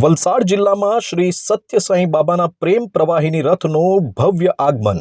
વલસાડ જિલ્લામાં શ્રી સત્ય સાંઈ બાબાના પ્રેમ પ્રવાહીની રથનું ભવ્ય આગમન.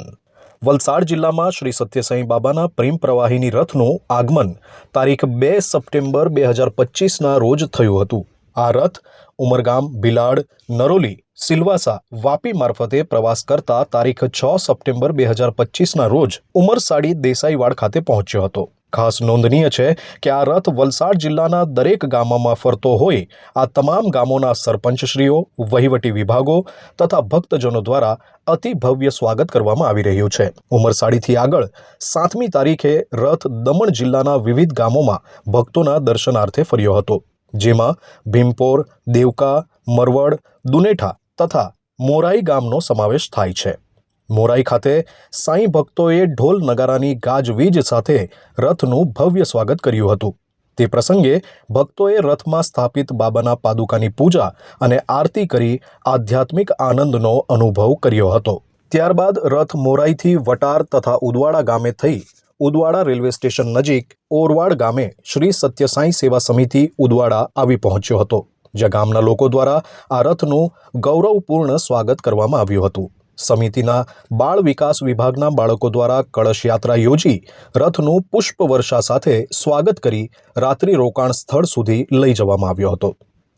વલસાડ જિલ્લામાં શ્રી સત્ય સાંઈ બાબાના પ્રેમ પ્રવાહીની રથનું આગમન તારીખ બે સપ્ટેમ્બર બે હજાર પચીસના રોજ થયું હતું. આ રથ ઉમરગામ ભિલાડ નરોલી, સિલવાસા, વાપી મારફતે પ્રવાસ કરતા તારીખ છ સપ્ટેમ્બર બે હજાર પચીસના રોજ ઉમરસાડી દેસાઈવાડ ખાતે પહોંચ્યો હતો. ખાસ નોંધનીય છે કે આ રથ વલસાડ જિલ્લાના દરેક ગામોમાં ફરતો હોય, આ તમામ ગામોના સરપંચશ્રીઓ, વહીવટી વિભાગો તથા ભક્તજનો દ્વારા અતિ ભવ્ય સ્વાગત કરવામાં આવી રહ્યું છે. ઉમરસાડીથી આગળ સાતમી તારીખે રથ દમણ જિલ્લાના વિવિધ ગામોમાં ભક્તોના દર્શનાર્થે ફર્યો હતો, જેમાં ભીમપોર, દેવકા, મરવડ, દુનેઠા તથા મોરાઈ ગામનો સમાવેશ થાય છે. મોરાઈ ખાતે સાંઈ ભક્તોએ ઢોલ નગારાની ગાજવીજ સાથે રથનું ભવ્ય સ્વાગત કર્યું હતું. તે પ્રસંગે ભક્તોએ રથમાં સ્થાપિત બાબાના પાદુકાની પૂજા અને આરતી કરી આધ્યાત્મિક આનંદનો અનુભવ કર્યો હતો. ત્યારબાદ રથ મોરાઈથી વટાર તથા ઉદવાડા ગામે થઈ ઉદવાડા રેલવે સ્ટેશન નજીક ઓરવાડ ગામે શ્રી સત્યસાઈ સેવા સમિતિ ઉદવાડા આવી પહોંચ્યો હતો, જ્યાં ગામના લોકો દ્વારા આ રથનું ગૌરવપૂર્ણ સ્વાગત કરવામાં આવ્યું હતું. સમિતિના બાળ વિકાસ વિભાગના બાળકો દ્વારા કળશ યાત્રા યોજી રથનું પુષ્પ વર્ષા સાથે સ્વાગત કરી રાત્રિ રોકાણ સ્થળ સુધી લઈ જવામાં આવ્યો હતો.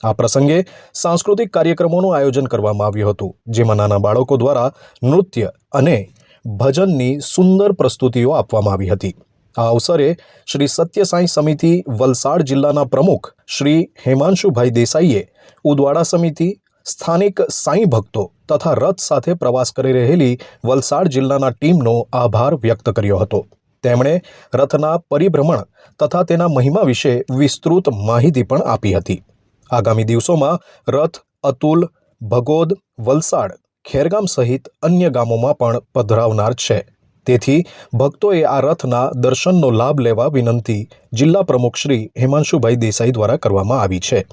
આ પ્રસંગે સાંસ્કૃતિક કાર્યક્રમોનું આયોજન કરવામાં આવ્યું હતું, જેમાં નાના બાળકો દ્વારા નૃત્ય અને ભજનની સુંદર પ્રસ્તુતિઓ આપવામાં આવી હતી. આ અવસરે શ્રી સત્યસાંઈ સમિતિ વલસાડ જિલ્લાના પ્રમુખ શ્રી હેમાંશુભાઈ દેસાઈએ ઉદવાડા સમિતિ સ્થાનિક સાંઈ ભક્તો તથા રથ સાથે પ્રવાસ કરી રહેલી વલસાડ જિલ્લાના ટીમનો આભાર વ્યક્ત કર્યો હતો. તેમણે રથના પરિભ્રમણ તથા તેના મહિમા વિશે વિસ્તૃત માહિતી પણ આપી હતી. આગામી દિવસોમાં રથ, અતુલ, ભગોદ, વલસાડ, ખેરગામ સહિત અન્ય ગામોમાં પણ પધરાવનાર છે. તેથી ભક્તોએ આ રથના દર્શનનો લાભ લેવા વિનંતી જિલ્લા પ્રમુખ શ્રી હિમાંશુભાઈ દેસાઈ દ્વારા કરવામાં આવી છે.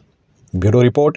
Bureau report